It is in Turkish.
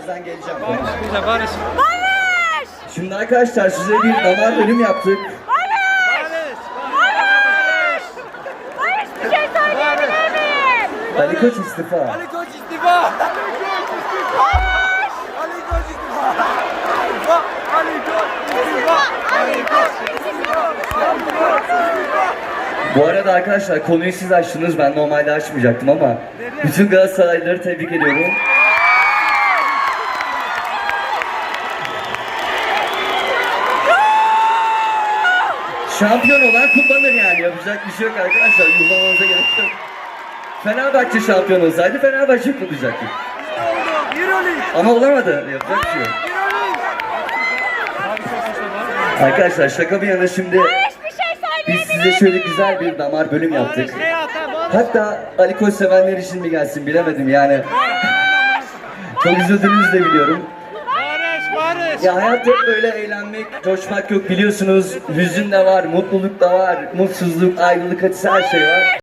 birazdan geleceğim. Bize barış. Barış! Şimdi arkadaşlar size bir damar bölüm yaptık. Barış! Barış! Barış şey? Ali Koç istifa. Ali Koç istifa. Barış! Ali Koç. İstifa. Ali Koç istifa. Ali Koç istifa. Ali Koç istifa. Bu arada arkadaşlar konuyu siz açtınız. Ben normalde açmayacaktım ama bütün Galatasaraylıları tebrik ediyorum. Şampiyon olan kutlanır yani. Yapacak bir şey yok arkadaşlar. Yuhlamanıza gerek yok. Fenerbahçe şampiyon olsaydı Fenerbahçe kutlayacaktı. Ama olamadı. Yapacak bir şey yok. Arkadaşlar şaka bir yana şimdi şey biz size şöyle güzel bir damar bölüm yaptık. Hatta Ali Koç sevenler için mi gelsin bilemedim yani. Çok üzüldüğünüzü de biliyorum. Ya hayat hep böyle eğlenmek, coşmak yok biliyorsunuz. Hüzün de var, mutluluk da var, mutsuzluk, ayrılık acısı her şey var.